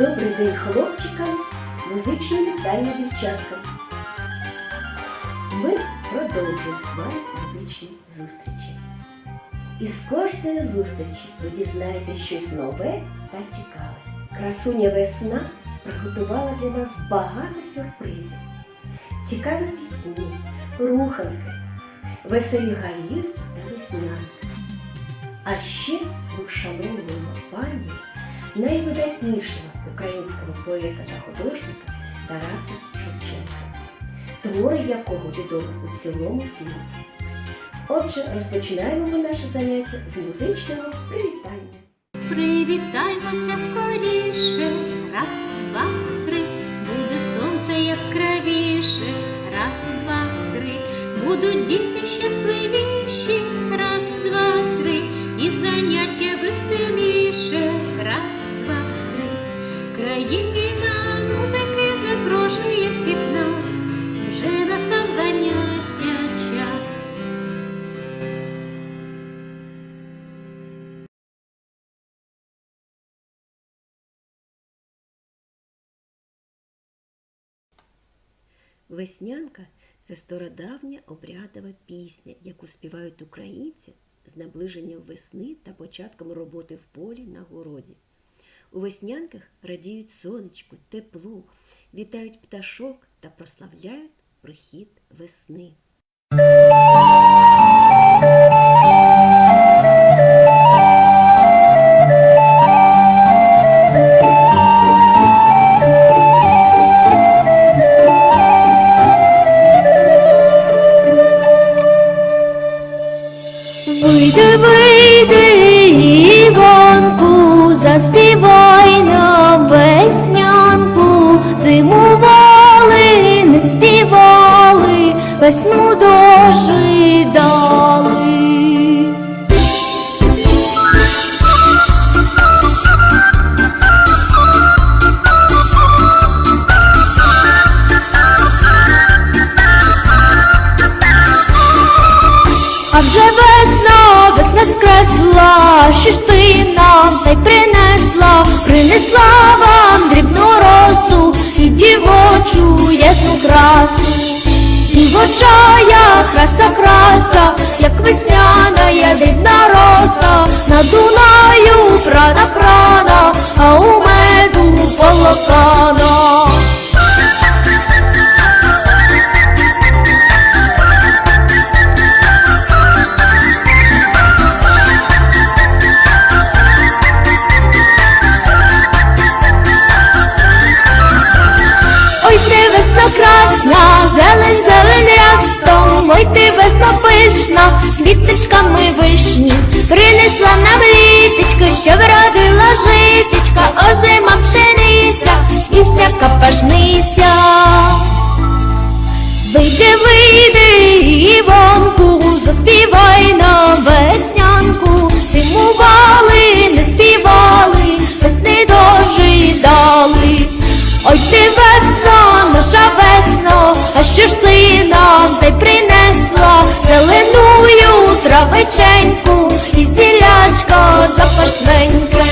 Добрий день хлопчикам, музичні вітання дівчаткам. Ми продовжуємо з вами музичні зустрічі. І з кожної зустрічі ви дізнаєтесь щось нове та цікаве. Красуня весна приготувала для нас багато сюрпризів. Цікаві пісні, руханки, веселі гаївки та веснянки. А ще ми вшановуємо пам'ять найвидатнішого українського поета та художника Тараса Шевченка, твори якого відомі у цілому світі. Отже, розпочинаємо ми наше заняття з музичного привітання. Привітаймося скоріше, Країна музики запрошує всіх нас, вже настав заняття час. Веснянка це стародавня обрядова пісня, яку співають українці з наближенням весни та початком роботи в полі на городі. У веснянках радіють сонечку, теплу, вітають пташок та прославляють прихід весни. Весну дожидали. А вже весна, весна скресла, що ж ти нам та й принесла, принесла вам дрібну росу і дівочу ясну красу. Дівочая краса, краса, як весняна є дрібна роса, на Дунаю прана прана, а у меду полокана. Пишна, квіточками вишні, принесла нам літочка, що вродила житочка, озима пшениця і всяка пашниця. Вийди, вийди, Івонку, заспівай нам веснянку, зимували, не співали, весни дожидали. Ой ти ж ти нам й принесла зеленую травиченьку і зілячка запашненьке.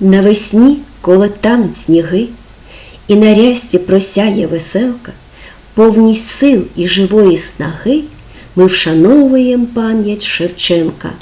Навесні, коли тануть сніги, і на рясті просяє веселка, повність сил і живої снаги ми вшановуємо пам'ять Шевченка.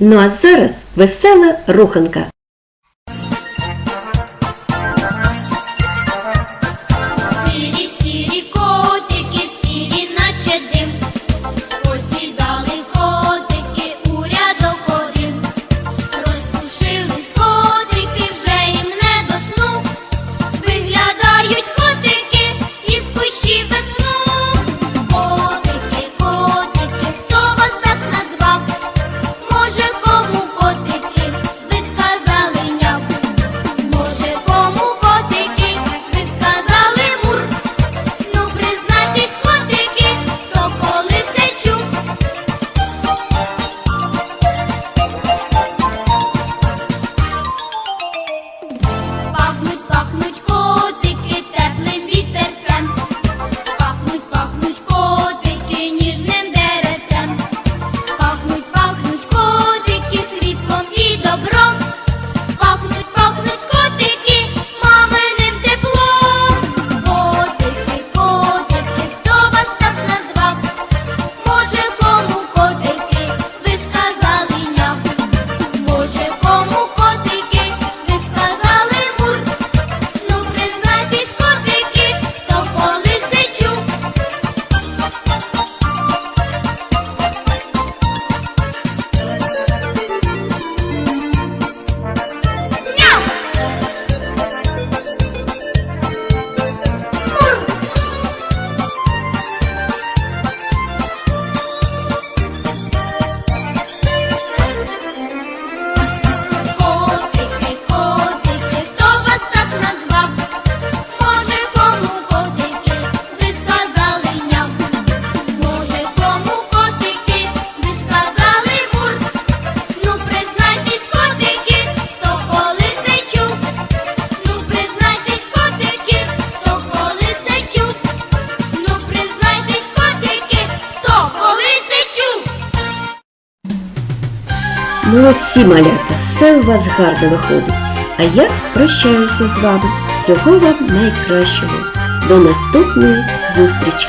Ну а зараз весела руханка. Молодці малята, все у вас гарно виходить. А я прощаюся з вами. Всього вам найкращого. До наступної зустрічі!